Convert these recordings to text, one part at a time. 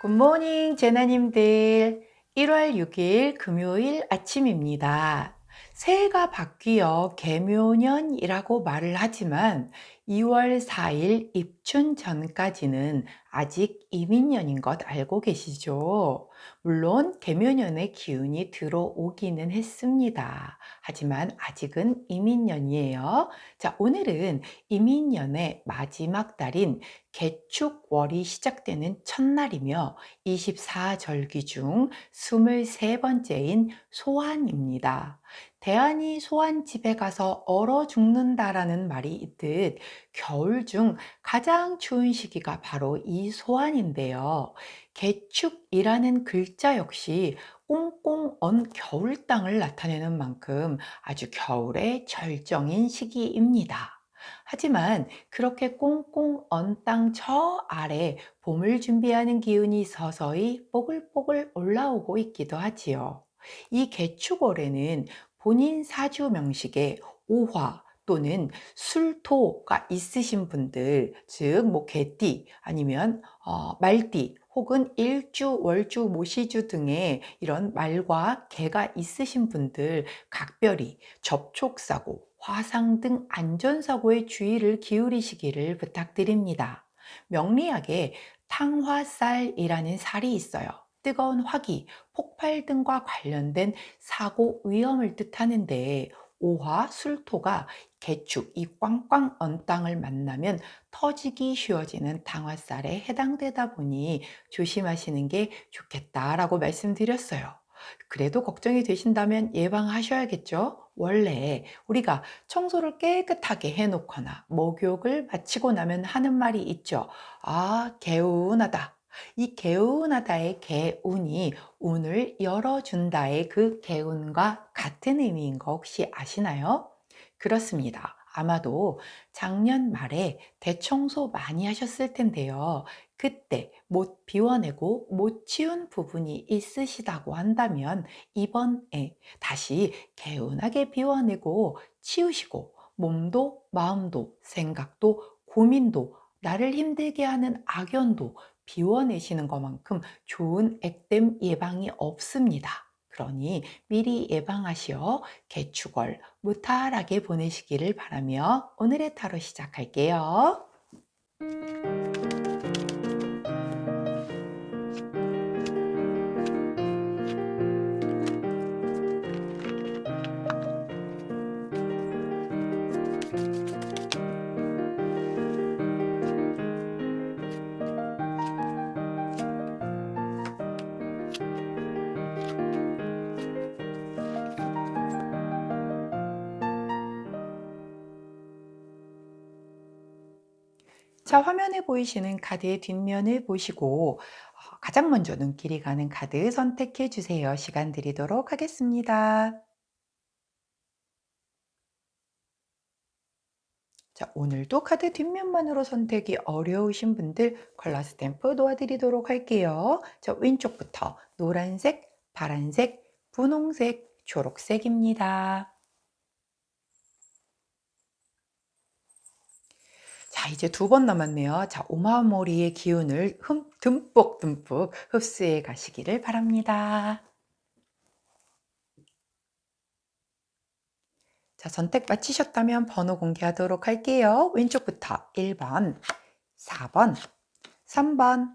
굿모닝 제나님들 1월 6일 금요일 아침입니다. 새해가 바뀌어 개묘년이라고 말을 하지만 2월 4일 입춘 전까지는 아직 이민년인 것 알고 계시죠? 물론 개묘년의 기운이 들어오기는 했습니다. 하지만 아직은 이민년이에요. 자, 오늘은 이민년의 마지막 달인 개축월이 시작되는 첫날이며 24절기 중 23번째인 소환입니다. 대안이 소환 집에 가서 얼어 죽는다라는 말이 있듯 겨울 중 가장 추운 시기가 바로 이 소환인데요. 개축이라는 글자 역시 꽁꽁 언 겨울 땅을 나타내는 만큼 아주 겨울의 절정인 시기입니다. 하지만 그렇게 꽁꽁 언 땅 저 아래 봄을 준비하는 기운이 서서히 뽀글뽀글 올라오고 있기도 하지요. 이 개축월에는 본인 사주 명식에 오화 또는 술토가 있으신 분들, 즉, 뭐, 개띠 아니면 어, 말띠 혹은 일주, 월주, 모시주 등의 이런 말과 개가 있으신 분들 각별히 접촉사고, 화상 등 안전사고에 주의를 기울이시기를 부탁드립니다. 명리학에 탕화살이라는 살이 있어요. 뜨거운 화기, 폭발 등과 관련된 사고 위험을 뜻하는데 오화, 술토가 개축, 이 꽝꽝 언 땅을 만나면 터지기 쉬워지는 당화살에 해당되다 보니 조심하시는 게 좋겠다라고 말씀드렸어요. 그래도 걱정이 되신다면 예방하셔야겠죠? 원래 우리가 청소를 깨끗하게 해놓거나 목욕을 마치고 나면 하는 말이 있죠. 아, 개운하다. 이 개운하다의 개운이 운을 열어준다의 그 개운과 같은 의미인 거 혹시 아시나요? 그렇습니다. 아마도 작년 말에 대청소 많이 하셨을 텐데요. 그때 못 비워내고 못 치운 부분이 있으시다고 한다면 이번에 다시 개운하게 비워내고 치우시고 몸도 마음도 생각도 고민도 나를 힘들게 하는 악연도 비워내시는 것만큼 좋은 액땜 예방이 없습니다. 그러니 미리 예방하시어 개축월 무탈하게 보내시기를 바라며 오늘의 타로 시작할게요. 자, 화면에 보이시는 카드의 뒷면을 보시고 어, 가장 먼저 눈길이 가는 카드 선택해 주세요. 시간 드리도록 하겠습니다. 자, 오늘도 카드 뒷면만으로 선택이 어려우신 분들 컬러 스탬프 도와드리도록 할게요. 자, 왼쪽부터 노란색, 파란색, 분홍색, 초록색입니다. 자, 이제 두 번 남았네요. 자, 오마모리의 기운을 흠, 듬뿍 듬뿍 흡수해 가시기를 바랍니다. 자, 선택 마치셨다면 번호 공개하도록 할게요. 왼쪽부터 1번, 4번, 3번,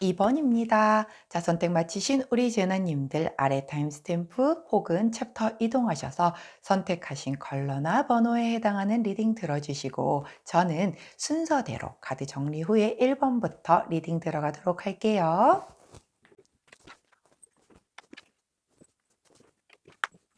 2번입니다. 자, 선택 마치신 우리 제나님들 아래 타임스탬프 혹은 챕터 이동하셔서 선택하신 컬러나 번호에 해당하는 리딩 들어주시고 저는 순서대로 카드 정리 후에 1번부터 리딩 들어가도록 할게요.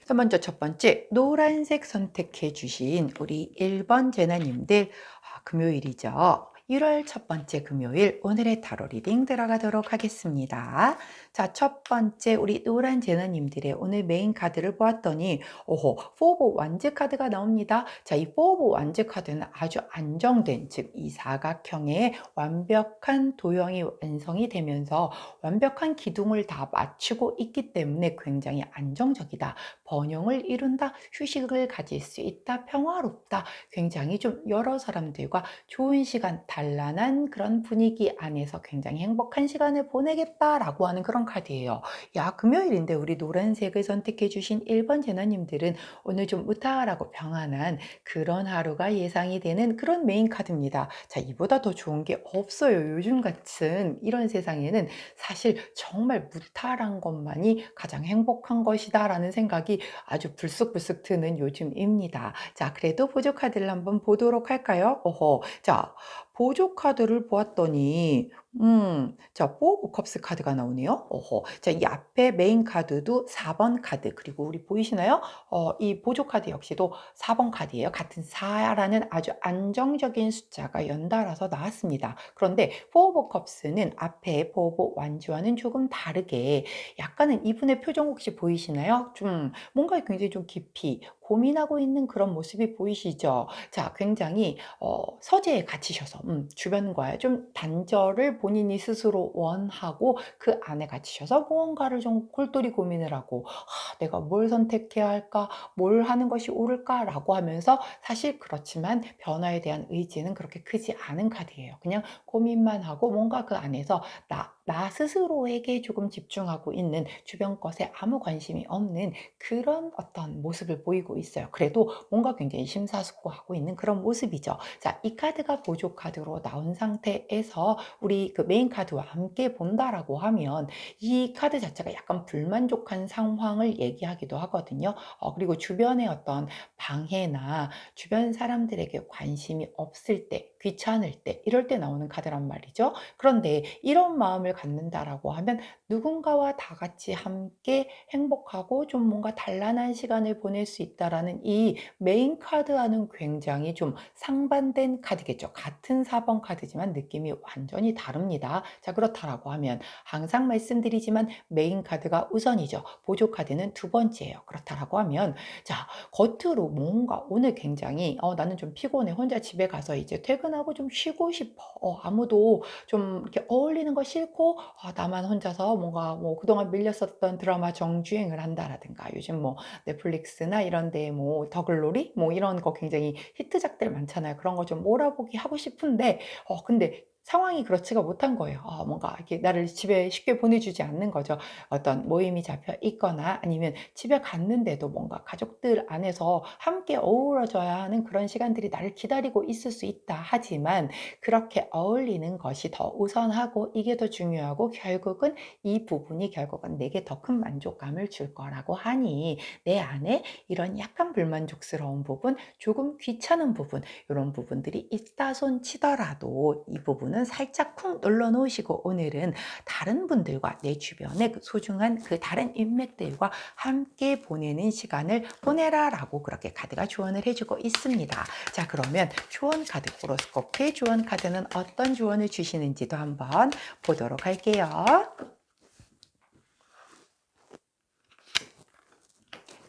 자, 먼저 첫 번째 노란색 선택해 주신 우리 1번 제나님들 아, 금요일이죠. 1월 첫 번째 금요일 오늘의 타로 리딩 들어가도록 하겠습니다. 자, 첫 번째 우리 노란 제너님들의 오늘 메인 카드를 보았더니 오호, 포브 완즈 카드가 나옵니다. 자, 이 포브 완즈 카드는 아주 안정된 즉 이 사각형의 완벽한 도형이 완성이 되면서 완벽한 기둥을 다 맞추고 있기 때문에 굉장히 안정적이다. 번영을 이룬다. 휴식을 가질 수 있다. 평화롭다. 굉장히 좀 여러 사람들과 좋은 시간 달 단란한 그런 분위기 안에서 굉장히 행복한 시간을 보내겠다라고 하는 그런 카드예요. 야, 금요일인데 우리 노란색을 선택해 주신 1번 제너님들은 오늘 좀 무탈하고 평안한 그런 하루가 예상이 되는 그런 메인 카드입니다. 자, 이보다 더 좋은 게 없어요. 요즘 같은 이런 세상에는 사실 정말 무탈한 것만이 가장 행복한 것이다 라는 생각이 아주 불쑥불쑥 드는 요즘입니다. 자, 그래도 보조 카드를 한번 보도록 할까요? 어허. 자, 보조 카드를 보았더니 음, 자, 포 오브 컵스 카드가 나오네요. 어허. 자, 이 앞에 메인 카드도 4 번 카드. 그리고 우리 보이시나요? 어, 이 보조 카드 역시도 4 번 카드예요. 같은 4 라는 아주 안정적인 숫자가 연달아서 나왔습니다. 그런데 포 오브 컵스는 앞에 포 오브 완주와는 조금 다르게 약간은 이분의 표정 혹시 보이시나요? 좀 뭔가 굉장히 좀 깊이 고민하고 있는 그런 모습이 보이시죠? 자, 굉장히 어, 서재에 갇히셔서 음, 주변과의 좀 단절을 본인이 스스로 원하고 그 안에 갇히셔서 무언가를 좀 골똘히 고민을 하고 아, 내가 뭘 선택해야 할까, 뭘 하는 것이 옳을까라고 하면서 사실 그렇지만 변화에 대한 의지는 그렇게 크지 않은 카드예요. 그냥 고민만 하고 뭔가 그 안에서 나, 나 스스로에게 조금 집중하고 있는 주변 것에 아무 관심이 없는 그런 어떤 모습을 보이고 있어요. 그래도 뭔가 굉장히 심사숙고하고 있는 그런 모습이죠. 자, 이 카드가 보조 카드로 나온 상태에서 우리 그 메인 카드와 함께 본다라고 하면 이 카드 자체가 약간 불만족한 상황을 얘기하기도 하거든요. 어, 그리고 주변의 어떤 방해나 주변 사람들에게 관심이 없을 때, 귀찮을 때, 이럴 때 나오는 카드란 말이죠. 그런데 이런 마음을 갖는다라고 하면 누군가와 다 같이 함께 행복하고 좀 뭔가 단란한 시간을 보낼 수 있다라는 이 메인 카드와는 굉장히 좀 상반된 카드겠죠. 같은 4번 카드지만 느낌이 완전히 다릅니다. 자, 그렇다라고 하면 항상 말씀드리지만 메인 카드가 우선이죠. 보조 카드는 두 번째예요. 그렇다라고 하면 자, 겉으로 뭔가 오늘 굉장히 어, 나는 좀 피곤해. 혼자 집에 가서 이제 퇴근 하고 좀 쉬고 싶어. 어, 아무도 좀 이렇게 어울리는 거 싫고 어, 나만 혼자서 뭔가 뭐 그동안 밀렸었던 드라마 정주행을 한다라든가 요즘 뭐 넷플릭스나 이런 데 뭐 더글로리 뭐 이런 거 굉장히 히트작들 많잖아요. 그런 거 좀 몰아보기 하고 싶은데 어 근데 상황이 그렇지가 못한 거예요. 어, 뭔가 이렇게 나를 집에 쉽게 보내주지 않는 거죠. 어떤 모임이 잡혀 있거나 아니면 집에 갔는데도 뭔가 가족들 안에서 함께 어우러져야 하는 그런 시간들이 나를 기다리고 있을 수 있다. 하지만 그렇게 어울리는 것이 더 우선하고 이게 더 중요하고 결국은 이 부분이 결국은 내게 더 큰 만족감을 줄 거라고 하니 내 안에 이런 약간 불만족스러운 부분, 조금 귀찮은 부분, 이런 부분들이 있다 손 치더라도 이 부분 은 살짝 쿵 눌러 놓으시고 오늘은 다른 분들과 내 주변의 그 소중한 그 다른 인맥들과 함께 보내는 시간을 보내라 라고 그렇게 카드가 조언을 해주고 있습니다. 자, 그러면 조언 카드, 호로스코프의 조언 카드는 어떤 조언을 주시는지도 한번 보도록 할게요.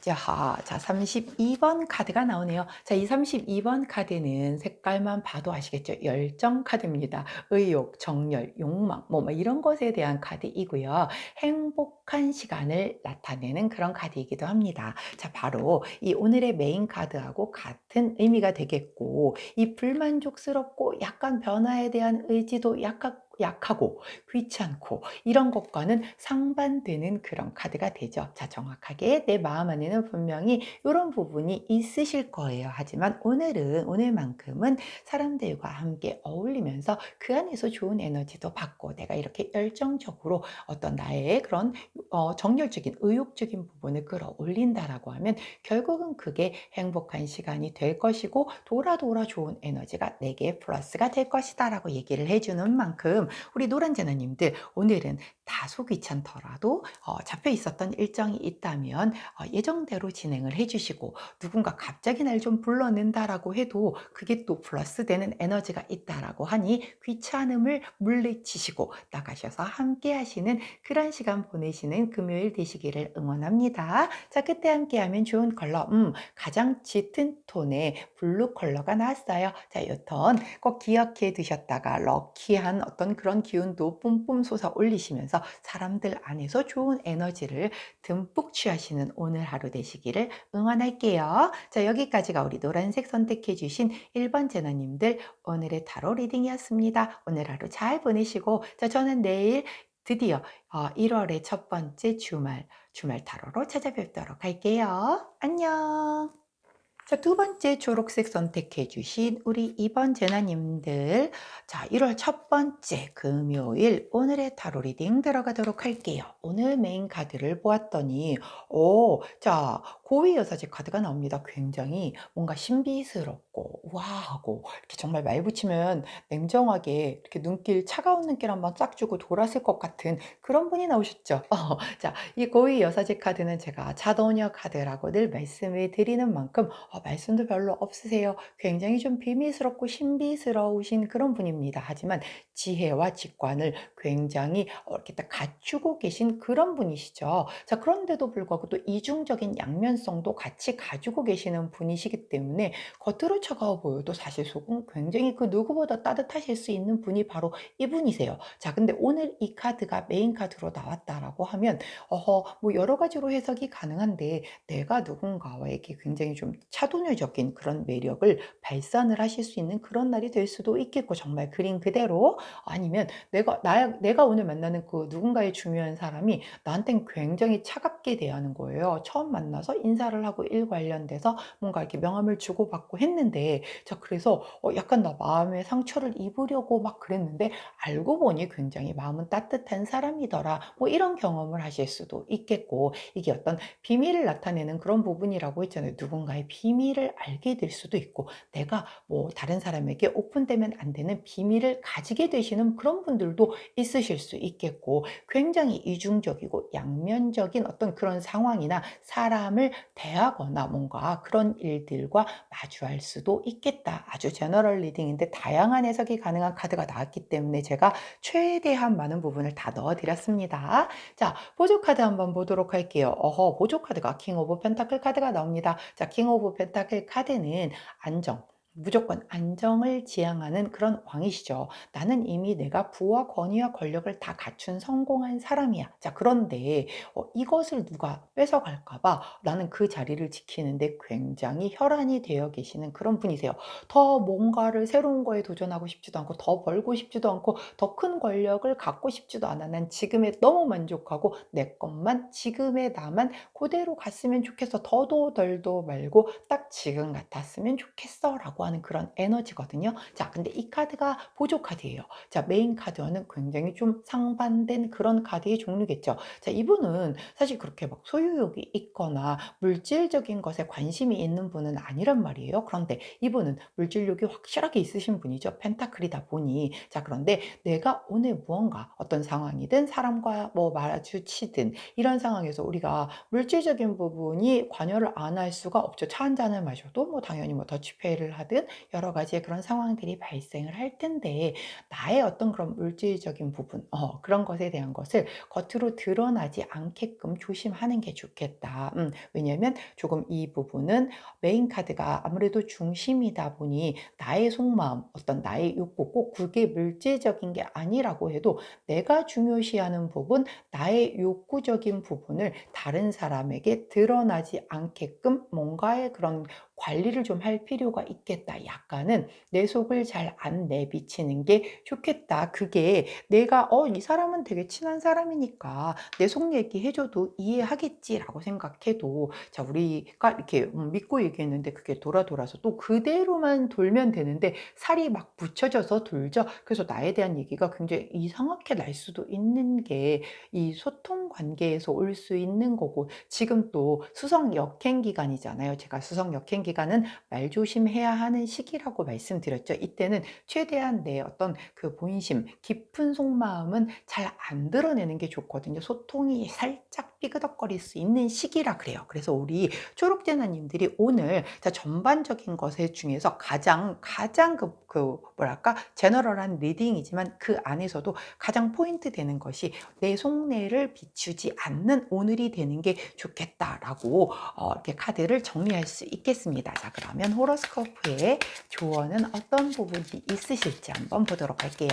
자, 자, 32번 카드가 나오네요. 자, 이 32번 카드는 색깔만 봐도 아시겠죠? 열정 카드입니다. 의욕, 정열, 욕망, 뭐, 뭐 이런 것에 대한 카드이고요. 행복한 시간을 나타내는 그런 카드이기도 합니다. 자, 바로 이 오늘의 메인 카드하고 같은 의미가 되겠고, 이 불만족스럽고 약간 변화에 대한 의지도 약간 약하고 귀찮고 이런 것과는 상반되는 그런 카드가 되죠. 자, 정확하게 내 마음 안에는 분명히 이런 부분이 있으실 거예요. 하지만 오늘은 오늘만큼은 사람들과 함께 어울리면서 그 안에서 좋은 에너지도 받고 내가 이렇게 열정적으로 어떤 나의 그런 어, 정열적인 의욕적인 부분을 끌어올린다라고 하면 결국은 그게 행복한 시간이 될 것이고 돌아 돌아 좋은 에너지가 내게 플러스가 될 것이다라고 얘기를 해주는 만큼 우리 노란 제나님들 오늘은 다소 귀찮더라도 어, 잡혀 있었던 일정이 있다면 어, 예정대로 진행을 해주시고 누군가 갑자기 날 좀 불러낸다라고 해도 그게 또 플러스 되는 에너지가 있다라고 하니 귀찮음을 물리치시고 나가셔서 함께 하시는 그런 시간 보내시는 금요일 되시기를 응원합니다. 자, 그때 함께 하면 좋은 컬러, 음, 가장 짙은 톤의 블루 컬러가 나왔어요. 자, 이톤꼭 기억해 두셨다가 럭키한 어떤 좋은 그런 기운도 뿜뿜 솟아 올리시면서 사람들 안에서 좋은 에너지를 듬뿍 취하시는 오늘 하루 되시기를 응원할게요. 자, 여기까지가 우리 노란색 선택해 주신 1번 제너님들 오늘의 타로 리딩이었습니다. 오늘 하루 잘 보내시고 자, 저는 내일 드디어 1월의 첫 번째 주말, 주말 타로로 찾아뵙도록 할게요. 안녕. 자, 두 번째 초록색 선택해 주신 우리 2번 제나님들. 자, 1월 첫 번째 금요일 오늘의 타로 리딩 들어가도록 할게요. 오늘 메인 카드를 보았더니, 오, 자, 고위 여사제 카드가 나옵니다. 굉장히 뭔가 신비스럽고, 우아하고, 이렇게 정말 말 붙이면 냉정하게 이렇게 눈길, 차가운 눈길 한번 싹 주고 돌았을 것 같은 그런 분이 나오셨죠. 어, 자, 이 고위 여사제 카드는 제가 자도녀 카드라고 늘 말씀을 드리는 만큼, 어, 말씀도 별로 없으세요. 굉장히 좀 비밀스럽고 신비스러우신 그런 분입니다. 하지만 지혜와 직관을 굉장히 어, 이렇게 딱 갖추고 계신 그런 분이시죠. 자, 그런데도 불구하고 또 이중적인 양면 성도 같이 가지고 계시는 분이시기 때문에 겉으로 차가워 보여도 사실 속은 굉장히 그 누구보다 따뜻하실 수 있는 분이 바로 이분이세요. 자, 근데 오늘 이 카드가 메인 카드로 나왔다라고 하면 어허, 뭐 여러 가지로 해석이 가능한데 내가 누군가와에게 굉장히 좀 차도녀적인 그런 매력을 발산을 하실 수 있는 그런 날이 될 수도 있겠고 정말 그림 그대로 아니면 내가 나 내가 오늘 만나는 그 누군가의 중요한 사람이 나한텐 굉장히 차갑게 대하는 거예요. 처음 만나서 인 사를 하고 일 관련돼서 뭔가 이렇게 명함을 주고받고 했는데 자 그래서 어 약간 나 마음에 상처를 입으려고 막 그랬는데 알고 보니 굉장히 마음은 따뜻한 사람이더라. 뭐 이런 경험을 하실 수도 있겠고 이게 어떤 비밀을 나타내는 그런 부분이라고 했잖아요. 누군가의 비밀을 알게 될 수도 있고 내가 뭐 다른 사람에게 오픈되면 안 되는 비밀을 가지게 되시는 그런 분들도 있으실 수 있겠고 굉장히 이중적이고 양면적인 어떤 그런 상황이나 사람을 대하거나 뭔가 그런 일들과 마주할 수도 있겠다. 아주 제너럴 리딩인데 다양한 해석이 가능한 카드가 나왔기 때문에 제가 최대한 많은 부분을 다 넣어드렸습니다. 자, 보조 카드 한번 보도록 할게요. 어허, 보조 카드가 킹 오브 펜타클 카드가 나옵니다. 자, 킹 오브 펜타클 카드는 안정, 무조건 안정을 지향하는 그런 왕이시죠. 나는 이미 내가 부와 권위와 권력을 다 갖춘 성공한 사람이야. 자, 그런데 어, 이것을 누가 뺏어갈까봐 나는 그 자리를 지키는데 굉장히 혈안이 되어 계시는 그런 분이세요. 더 뭔가를 새로운 거에 도전하고 싶지도 않고 더 벌고 싶지도 않고 더 큰 권력을 갖고 싶지도 않아. 난 지금에 너무 만족하고 내 것만 지금의 나만 그대로 갔으면 좋겠어. 더도 덜도 말고 딱 지금 같았으면 좋겠어. 라고 하는 그런 에너지거든요. 자, 근데 이 카드가 보조 카드예요. 자, 메인 카드와는 굉장히 좀 상반된 그런 카드의 종류겠죠. 자, 이분은 사실 그렇게 막 소유욕이 있거나 물질적인 것에 관심이 있는 분은 아니란 말이에요. 그런데 이분은 물질욕이 확실하게 있으신 분이죠. 펜타클이다 보니. 자, 그런데 내가 오늘 무언가 어떤 상황이든 사람과 뭐 마주치든 이런 상황에서 우리가 물질적인 부분이 관여를 안 할 수가 없죠. 차 한 잔을 마셔도 뭐 당연히 뭐 더치페이를 하든 여러 가지의 그런 상황들이 발생을 할 텐데 나의 어떤 그런 물질적인 부분 어, 그런 것에 대한 것을 겉으로 드러나지 않게끔 조심하는 게 좋겠다. 음, 왜냐하면 조금 이 부분은 메인 카드가 아무래도 중심이다 보니 나의 속마음 어떤 나의 욕구 꼭 그게 물질적인 게 아니라고 해도 내가 중요시하는 부분 나의 욕구적인 부분을 다른 사람에게 드러나지 않게끔 뭔가의 그런 관리를 좀 할 필요가 있겠다. 약간은 내 속을 잘 안 내비치는 게 좋겠다. 그게 내가 어, 이 사람은 되게 친한 사람이니까 내 속 얘기해줘도 이해하겠지라고 생각해도 자, 우리가 이렇게 음, 믿고 얘기했는데 그게 돌아 돌아서 또 그대로만 돌면 되는데 살이 막 붙여져서 돌죠. 그래서 나에 대한 얘기가 굉장히 이상하게 날 수도 있는 게 이 소통 관계에서 올 수 있는 거고 지금 또 수성 역행 기간이잖아요. 제가 수성 역행 기간 은 말 조심해야 하는 시기라고 말씀드렸죠. 이때는 최대한 내 어떤 그 본심, 깊은 속마음은 잘 안 드러내는 게 좋거든요. 소통이 살짝 삐그덕거릴 수 있는 시기라 그래요. 그래서 우리 초록제나님들이 오늘 자, 전반적인 것에 중에서 가장 가장 그, 그 뭐랄까 제너럴한 리딩이지만 그 안에서도 가장 포인트 되는 것이 내 속내를 비추지 않는 오늘이 되는 게 좋겠다라고 어, 이렇게 카드를 정리할 수 있겠습니다. 자, 그러면 호로스코프의 조언은 어떤 부분이 있으실지 한번 보도록 할게요.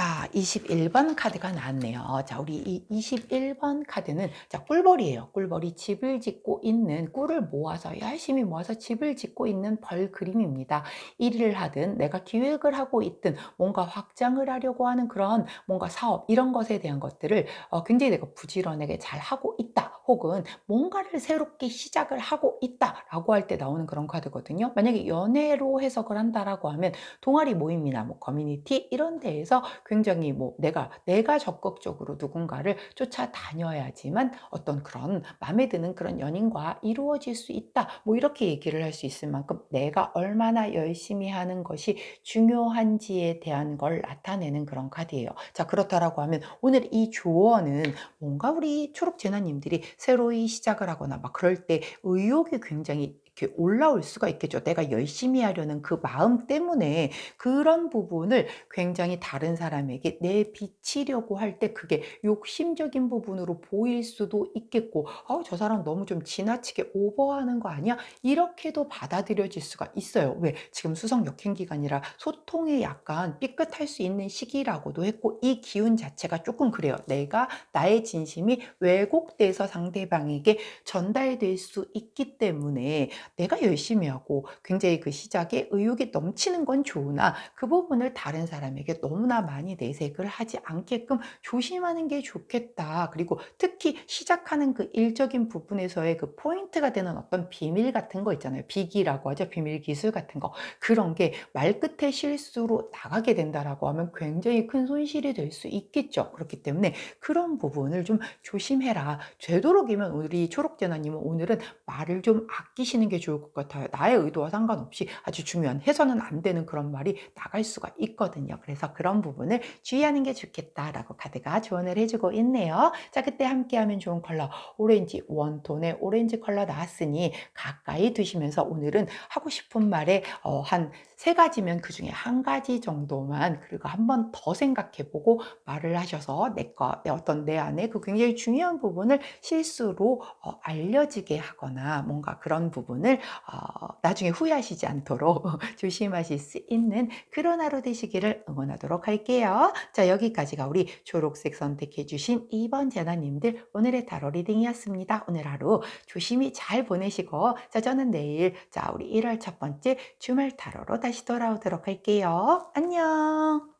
21번 카드가 나왔네요. 자, 우리 이 21번 카드는 자, 꿀벌이에요. 꿀벌이 집을 짓고 있는 꿀을 모아서 열심히 모아서 집을 짓고 있는 벌 그림입니다. 일을 하든 내가 기획을 하고 있든 뭔가 확장을 하려고 하는 그런 뭔가 사업 이런 것에 대한 것들을 어, 굉장히 내가 부지런하게 잘 하고 있다. 혹은 뭔가를 새롭게 시작을 하고 있다라고 할 때 나오는 그런 카드거든요. 만약에 연애로 해석을 한다라고 하면 동아리 모임이나 뭐 커뮤니티 이런 데에서 굉장히 뭐 내가 내가 적극적으로 누군가를 쫓아다녀야지만 어떤 그런 마음에 드는 그런 연인과 이루어질 수 있다. 뭐 이렇게 얘기를 할 수 있을 만큼 내가 얼마나 열심히 하는 것이 중요한지에 대한 걸 나타내는 그런 카드예요. 자, 그렇다라고 하면 오늘 이 조언은 뭔가 우리 초록 제나님들이 새로이 시작을 하거나 막 그럴 때 의욕이 굉장히 이렇게 올라올 수가 있겠죠. 내가 열심히 하려는 그 마음 때문에 그런 부분을 굉장히 다른 사람에게 내 비치려고 할 때 그게 욕심적인 부분으로 보일 수도 있겠고, 어, 저 사람 너무 좀 지나치게 오버하는 거 아니야? 이렇게도 받아들여질 수가 있어요. 왜? 지금 수성 역행 기간이라 소통에 약간 삐끗할 수 있는 시기라고도 했고, 이 기운 자체가 조금 그래요. 내가 나의 진심이 왜곡돼서 상대방에게 전달될 수 있기 때문에 내가 열심히 하고 굉장히 그 시작에 의욕이 넘치는 건 좋으나 그 부분을 다른 사람에게 너무나 많이 내색을 하지 않게끔 조심하는 게 좋겠다. 그리고 특히 시작하는 그 일적인 부분에서의 그 포인트가 되는 어떤 비밀 같은 거 있잖아요. 비기라고 하죠. 비밀 기술 같은 거. 그런 게 말끝의 실수로 나가게 된다라고 하면 굉장히 큰 손실이 될 수 있겠죠. 그렇기 때문에 그런 부분을 좀 조심해라. 되도록이면 우리 초록재나님은 오늘은 말을 좀 아끼시는 게 좋을 것 같아요. 나의 의도와 상관없이 아주 중요한 해서는 안 되는 그런 말이 나갈 수가 있거든요. 그래서 그런 부분을 주의하는 게 좋겠다라고 카드가 조언을 해주고 있네요. 자, 그때 함께하면 좋은 컬러 오렌지 원톤의 오렌지 컬러 나왔으니 가까이 두시면서 오늘은 하고 싶은 말에 어, 한세 가지면 그 중에 한 가지 정도만 그리고 한 번 더 생각해보고 말을 하셔서 내거 내 어떤 내 안에 그 굉장히 중요한 부분을 실수로 어, 알려지게 하거나 뭔가 그런 부분을 어, 나중에 후회하시지 않도록 조심하실 수 있는 그런 하루 되시기를 응원하도록 할게요. 자 여기까지가 우리 초록색 선택해 주신 2번 재나님들 오늘의 타로 리딩이었습니다. 오늘 하루 조심히 잘 보내시고 자 저는 내일 자 우리 1월 첫 번째 주말 타로로 다시 돌아오도록 할게요. 안녕.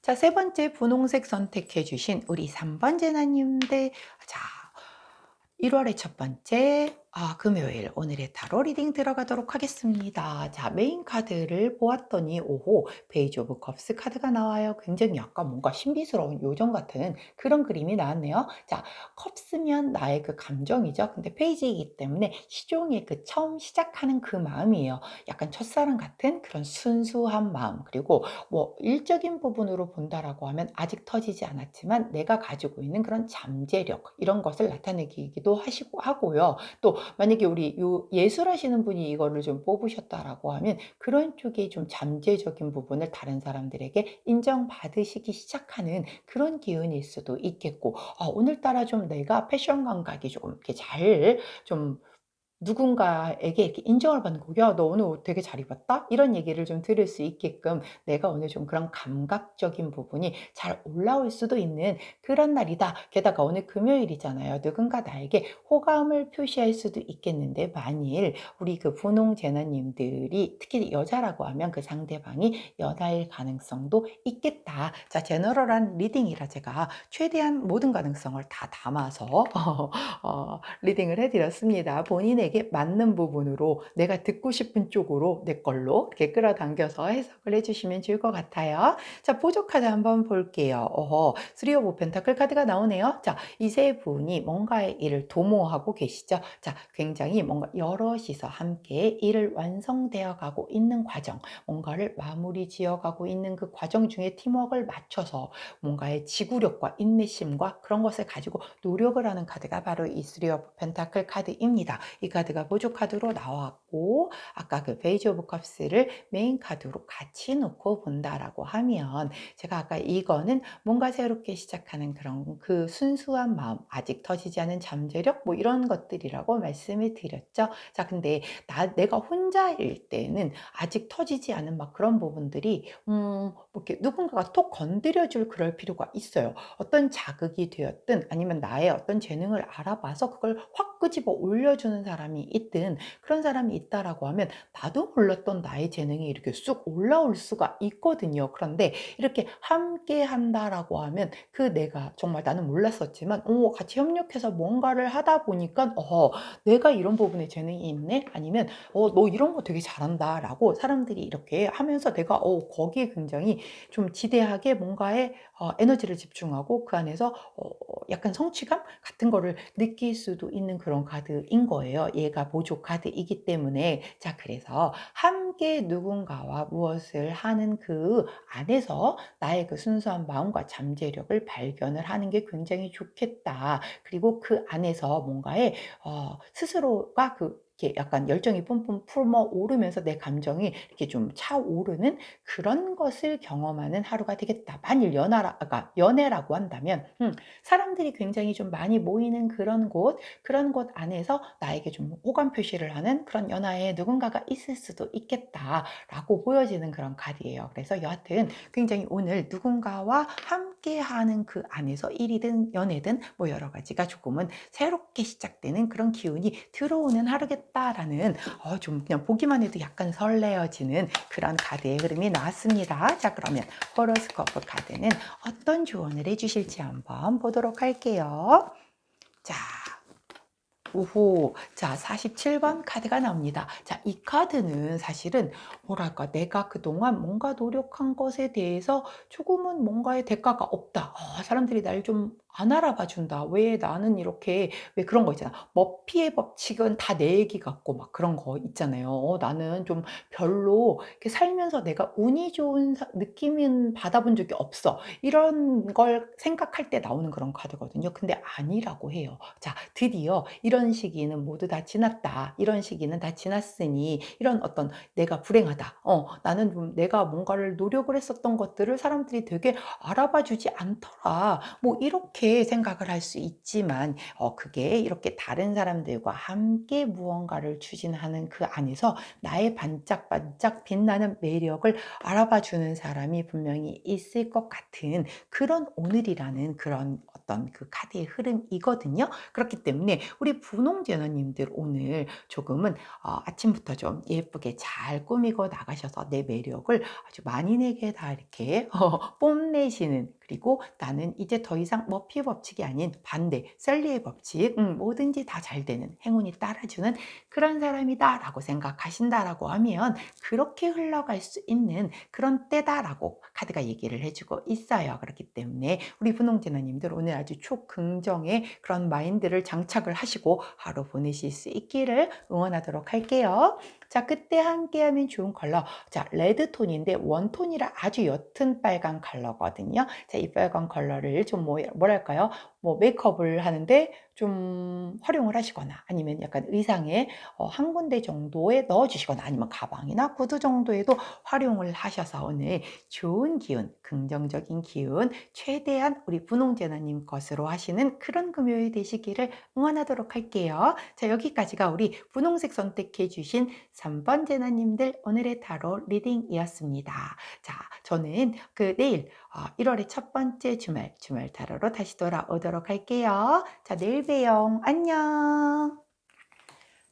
자, 세 번째 분홍색 선택해 주신 우리 3번 재나님들. 자, 1월의 첫 번째 아, 금요일 오늘의 타로 리딩 들어가도록 하겠습니다. 자, 메인 카드를 보았더니 오호, 베이지 오브 컵스 카드가 나와요. 굉장히 약간 뭔가 신비스러운 요정 같은 그런 그림이 나왔네요. 자, 컵스면 나의 그 감정이죠. 근데 페이지이기 때문에 시종의 그 처음 시작하는 그 마음이에요. 약간 첫사랑 같은 그런 순수한 마음. 그리고 뭐 일적인 부분으로 본다라고 하면 아직 터지지 않았지만 내가 가지고 있는 그런 잠재력 이런 것을 나타내기도 하시고 하고요. 또 만약에 우리 요 예술하시는 분이 이거를 좀 뽑으셨다라고 하면 그런 쪽에 좀 잠재적인 부분을 다른 사람들에게 인정받으시기 시작하는 그런 기운일 수도 있겠고 아, 오늘따라 좀 내가 패션 감각이 조금 이렇게 잘 좀 누군가에게 이렇게 인정을 받는 거, 야, 너 오늘 옷 되게 잘 입었다? 이런 얘기를 좀 들을 수 있게끔 내가 오늘 좀 그런 감각적인 부분이 잘 올라올 수도 있는 그런 날이다. 게다가 오늘 금요일이잖아요. 누군가 나에게 호감을 표시할 수도 있겠는데, 만일 우리 그 분홍 제너님들이 특히 여자라고 하면 그 상대방이 연하일 가능성도 있겠다. 자, 제너럴한 리딩이라 제가 최대한 모든 가능성을 다 담아서 어, 리딩을 해드렸습니다. 본인의 본인에게 맞는 부분으로 내가 듣고 싶은 쪽으로 내 걸로 이렇게 끌어당겨서 해석을 해주시면 좋을 것 같아요. 자, 보조 카드 한번 볼게요. 어허, 3 오브 펜타클 카드가 나오네요. 자, 이 세 분이 뭔가의 일을 도모하고 계시죠. 자, 굉장히 뭔가 여럿이서 함께 일을 완성되어 가고 있는 과정, 뭔가를 마무리 지어 가고 있는 그 과정 중에 팀워크를 맞춰서 뭔가의 지구력과 인내심과 그런 것을 가지고 노력을 하는 카드가 바로 이 3 오브 펜타클 카드입니다. 이 카드가 보조 카드로 나왔고 아까 그 페이지 오브 컵스를 메인 카드로 같이 놓고 본다라고 하면 제가 아까 이거는 뭔가 새롭게 시작하는 그런 그 순수한 마음 아직 터지지 않은 잠재력 뭐 이런 것들이라고 말씀을 드렸죠. 자 근데 나 내가 혼자일 때는 아직 터지지 않은 막 그런 부분들이 음, 뭐 이렇게 누군가가 톡 건드려 줄 그럴 필요가 있어요. 어떤 자극이 되었든 아니면 나의 어떤 재능을 알아봐서 그걸 확 끄집어 올려주는 사람이 있든 그런 사람이 있다라고 하면 나도 몰랐던 나의 재능이 이렇게 쑥 올라올 수가 있거든요. 그런데 이렇게 함께 한다라고 하면 그 내가 정말 나는 몰랐었지만 오, 같이 협력해서 뭔가를 하다 보니까 어, 내가 이런 부분에 재능이 있네 아니면 어, 너 이런 거 되게 잘한다 라고 사람들이 이렇게 하면서 내가 어, 거기에 굉장히 좀 지대하게 뭔가에 어, 에너지를 집중하고 그 안에서 어, 약간 성취감 같은 거를 느낄 수도 있는 그런 카드인 거예요. 얘가 보조 카드이기 때문에 자 그래서 함께 누군가와 무엇을 하는 그 안에서 나의 그 순수한 마음과 잠재력을 발견을 하는 게 굉장히 좋겠다. 그리고 그 안에서 뭔가에 어, 스스로가 그 이렇게 약간 열정이 뿜뿜 품어 오르면서 내 감정이 이렇게 좀 차오르는 그런 것을 경험하는 하루가 되겠다. 만일 아까 연애라고 한다면, 음, 사람들이 굉장히 좀 많이 모이는 그런 곳, 그런 곳 안에서 나에게 좀 호감 표시를 하는 그런 연하에 누군가가 있을 수도 있겠다라고 보여지는 그런 카드예요. 그래서 여하튼 굉장히 오늘 누군가와 함께 하는 그 안에서 일이든 연애든 뭐 여러 가지가 조금은 새롭게 시작되는 그런 기운이 들어오는 하루겠 다라는 어, 좀 그냥 보기만 해도 약간 설레어지는 그런 카드의 흐름이 나왔습니다. 자 그러면 호로스코프 카드는 어떤 조언을 해주실지 한번 보도록 할게요. 자 오호. 자, 47번 카드가 나옵니다. 자, 이 카드는 사실은 뭐랄까, 내가 그동안 뭔가 노력한 것에 대해서 조금은 뭔가의 대가가 없다. 어, 사람들이 날 좀 안 알아봐 준다. 왜 나는 이렇게, 왜 그런 거 있잖아. 머피의 법칙은 다 내 얘기 같고 막 그런 거 있잖아요. 어, 나는 좀 별로 이렇게 살면서 내가 운이 좋은 사- 느낌은 받아본 적이 없어. 이런 걸 생각할 때 나오는 그런 카드거든요. 근데 아니라고 해요. 자, 드디어 이런 시기는 모두 다 지났다. 이런 시기는 다 지났으니 이런 어떤 내가 불행하다. 어, 나는 좀 내가 뭔가를 노력을 했었던 것들을 사람들이 되게 알아봐 주지 않더라. 뭐 이렇게 생각을 할 수 있지만 어, 그게 이렇게 다른 사람들과 함께 무언가를 추진하는 그 안에서 나의 반짝반짝 빛나는 매력을 알아봐 주는 사람이 분명히 있을 것 같은 그런 오늘이라는 그런 어떤 그 카드의 흐름이거든요. 그렇기 때문에 우리 분홍 제너님들 오늘 조금은 어, 아침부터 좀 예쁘게 잘 꾸미고 나가셔서 내 매력을 아주 만인에게 다 이렇게 어, 뽐내시는 그리고 나는 이제 더 이상 머피 법칙이 아닌 반대 셀리의 법칙 음, 뭐든지 다 잘 되는 행운이 따라주는 그런 사람이다 라고 생각하신다라고 하면 그렇게 흘러갈 수 있는 그런 때다라고 카드가 얘기를 해주고 있어요. 그렇기 때문에 우리 분홍제너님들 오늘 아주 초긍정의 그런 마인드를 장착을 하시고 하루 보내실 수 있기를 응원하도록 할게요. 자, 그때 함께하면 좋은 컬러. 자, 레드톤인데 원톤이라 아주 옅은 빨간 컬러거든요. 자, 이 빨간 컬러를 좀 뭐, 뭐랄까요? 뭐 메이크업을 하는데 좀 활용을 하시거나 아니면 약간 의상에 어, 한 군데 정도에 넣어주시거나 아니면 가방이나 구두 정도에도 활용을 하셔서 오늘 좋은 기운, 긍정적인 기운, 최대한 우리 분홍제나님 것으로 하시는 그런 금요일 되시기를 응원하도록 할게요. 자, 여기까지가 우리 분홍색 선택해 주신 3번 제나님들 오늘의 타로 리딩이었습니다. 자, 저는 그 내일 1월의 첫 번째 주말, 주말 타로로 다시 돌아오도록 할게요. 자, 내일 봬요. 안녕.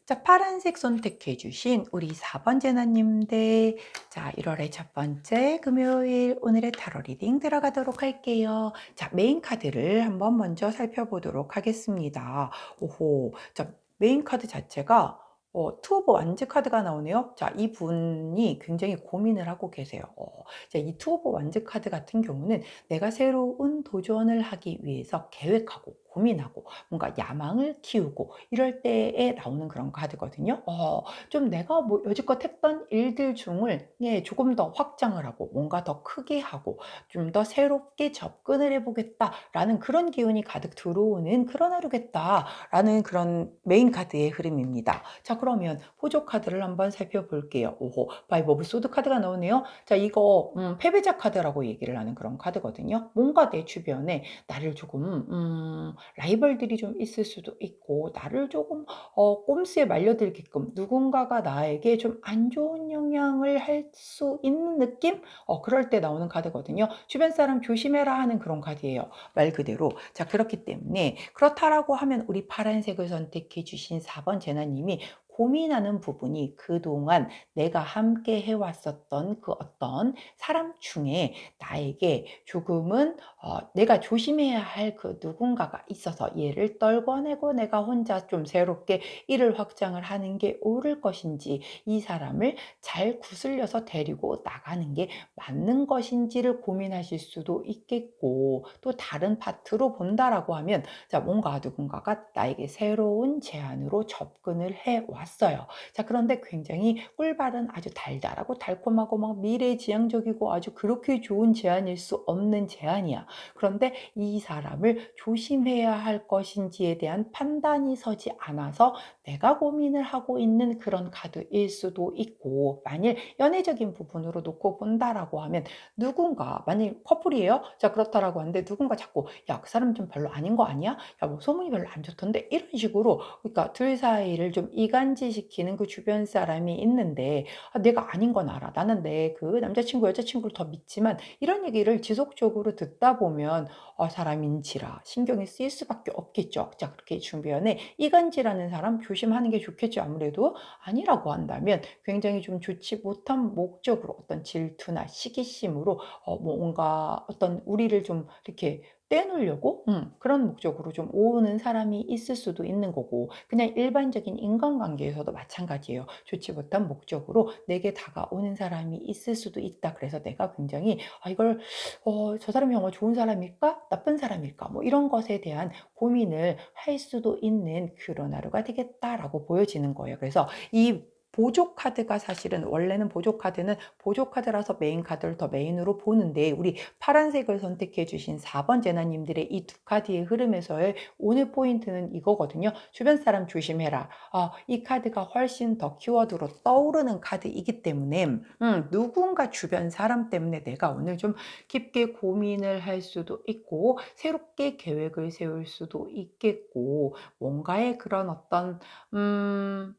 자, 파란색 선택해 주신 우리 4번 제나님들. 자, 1월의 첫 번째 금요일 오늘의 타로 리딩 들어가도록 할게요. 자, 메인 카드를 한번 먼저 살펴보도록 하겠습니다. 오호. 자, 메인 카드 자체가 어, 투오버 완즈 카드가 나오네요. 자, 이 분이 굉장히 고민을 하고 계세요. 어, 자, 이 투오버 완즈 카드 같은 경우는 내가 새로운 도전을 하기 위해서 계획하고 고민하고 뭔가 야망을 키우고 이럴 때에 나오는 그런 카드거든요. 어, 좀 내가 뭐 여지껏 했던 일들 중을 예, 조금 더 확장을 하고 뭔가 더 크게 하고 좀 더 새롭게 접근을 해보겠다라는 그런 기운이 가득 들어오는 그런 하루겠다라는 그런 메인 카드의 흐름입니다. 자, 그러면 호조 카드를 한번 살펴볼게요. 오호, 바이브 오브 소드 카드가 나오네요. 자, 이거 음, 패배자 카드라고 얘기를 하는 그런 카드거든요. 뭔가 내 주변에 나를 조금 음, 라이벌들이 좀 있을 수도 있고 나를 조금 어, 꼼수에 말려들게끔 누군가가 나에게 좀 안 좋은 영향을 할 수 있는 느낌? 어, 그럴 때 나오는 카드거든요. 주변 사람 조심해라 하는 그런 카드예요. 말 그대로. 자, 그렇기 때문에 그렇다라고 하면 우리 파란색을 선택해 주신 4번 제나님이 고민하는 부분이 그동안 내가 함께 해왔었던 그 어떤 사람 중에 나에게 조금은 어, 내가 조심해야 할 그 누군가가 있어서 얘를 떨궈내고 내가 혼자 좀 새롭게 일을 확장을 하는 게 옳을 것인지 이 사람을 잘 구슬려서 데리고 나가는 게 맞는 것인지를 고민하실 수도 있겠고 또 다른 파트로 본다라고 하면 자 뭔가 누군가가 나에게 새로운 제안으로 접근을 해왔 어요. 자 그런데 굉장히 꿀발은 아주 달달하고 달콤하고 막 미래지향적이고 아주 그렇게 좋은 제안일 수 없는 제안이야. 그런데 이 사람을 조심해야 할 것인지에 대한 판단이 서지 않아서 내가 고민을 하고 있는 그런 카드일 수도 있고 만일 연애적인 부분으로 놓고 본다라고 하면 누군가 만일 커플이에요 자 그렇다라고 하는데 누군가 자꾸 야 그 사람 좀 별로 아닌 거 아니야 야 뭐 소문이 별로 안 좋던데 이런 식으로 그러니까 둘 사이를 좀 이간 질시키는 그 주변 사람이 있는데 아, 내가 아닌 건 알아. 나는 내 그 남자친구 여자친구를 더 믿지만 이런 얘기를 지속적으로 듣다 보면 어, 사람인지라 신경이 쓰일 수밖에 없겠죠. 자 그렇게 주변에 이간질하는 사람 조심하는 게 좋겠죠. 아무래도 아니라고 한다면 굉장히 좀 좋지 못한 목적으로 어떤 질투나 시기심으로 어, 뭔가 어떤 우리를 좀 이렇게 떼놓으려고 음, 그런 목적으로 좀 오는 사람이 있을 수도 있는 거고 그냥 일반적인 인간관계에서도 마찬가지예요. 좋지 못한 목적으로 내게 다가오는 사람이 있을 수도 있다. 그래서 내가 굉장히 아, 이걸 어, 저 사람이 정말 좋은 사람일까? 나쁜 사람일까? 뭐 이런 것에 대한 고민을 할 수도 있는 그런 하루가 되겠다라고 보여지는 거예요. 그래서 이 보조 카드가 사실은 원래는 보조 카드는 보조 카드라서 메인 카드를 더 메인으로 보는데 우리 파란색을 선택해 주신 4번 제나님들의 이 두 카드의 흐름에서의 오늘 포인트는 이거거든요. 주변 사람 조심해라. 아, 이 카드가 훨씬 더 키워드로 떠오르는 카드이기 때문에 음, 누군가 주변 사람 때문에 내가 오늘 좀 깊게 고민을 할 수도 있고 새롭게 계획을 세울 수도 있겠고 뭔가의 그런 어떤 음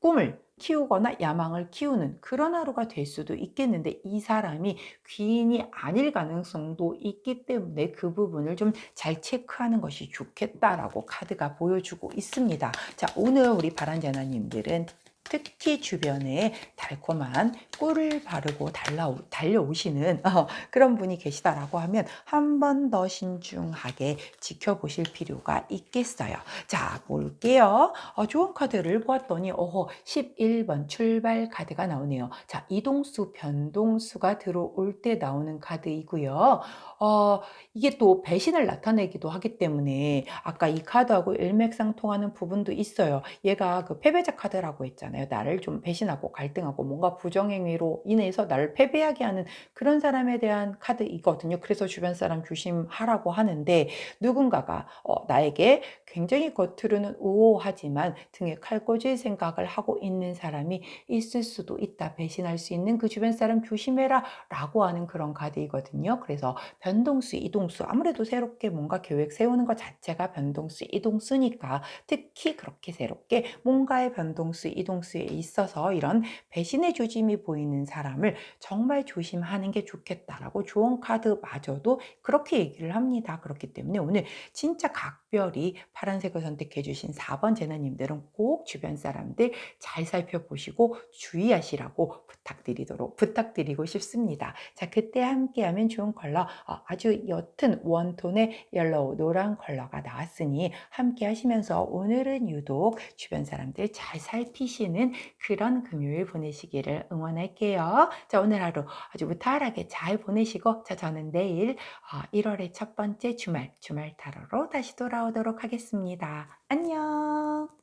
꿈을 키우거나 야망을 키우는 그런 하루가 될 수도 있겠는데 이 사람이 귀인이 아닐 가능성도 있기 때문에 그 부분을 좀 잘 체크하는 것이 좋겠다라고 카드가 보여주고 있습니다. 자, 오늘 우리 바란자나님들은 특히 주변에 달콤한 꿀을 바르고 달라오, 달려오시는 어, 그런 분이 계시다라고 하면 한 번 더 신중하게 지켜보실 필요가 있겠어요. 자, 볼게요. 어, 좋은 카드를 보았더니 어허 11번 출발 카드가 나오네요. 자, 이동수, 변동수가 들어올 때 나오는 카드이고요. 어, 이게 또 배신을 나타내기도 하기 때문에 아까 이 카드하고 일맥상통하는 부분도 있어요. 얘가 그 패배자 카드라고 했잖아요. 나를 좀 배신하고 갈등하고 뭔가 부정행위로 인해서 나를 패배하게 하는 그런 사람에 대한 카드이거든요. 그래서 주변 사람 조심하라고 하는데 누군가가 어, 나에게 굉장히 겉으로는 우호하지만 등에 칼 꽂을 생각을 하고 있는 사람이 있을 수도 있다. 배신할 수 있는 그 주변 사람 조심해라 라고 하는 그런 카드이거든요. 그래서 변동수, 이동수 아무래도 새롭게 뭔가 계획 세우는 것 자체가 변동수, 이동수니까 특히 그렇게 새롭게 뭔가의 변동수, 이동수에 있어서 이런 배신의 조짐이 보이는 사람을 정말 조심하는 게 좋겠다라고 조언 카드마저도 그렇게 얘기를 합니다. 그렇기 때문에 오늘 진짜 각별히 파란색을 선택해 주신 4번 제너님들은 꼭 주변 사람들 잘 살펴보시고 주의하시라고 부탁드리도록 부탁드리고 싶습니다. 자, 그때 함께하면 좋은 컬러 어, 아주 옅은 원톤의 옐로우 노란 컬러가 나왔으니 함께 하시면서 오늘은 유독 주변 사람들 잘 살피시는 그런 금요일 보내시기를 응원할게요. 자, 오늘 하루 아주 무탈하게 잘 보내시고 자, 저는 내일 어, 1월의 첫 번째 주말 주말 타로로 다시 돌아오도록 하겠습니다. 안녕.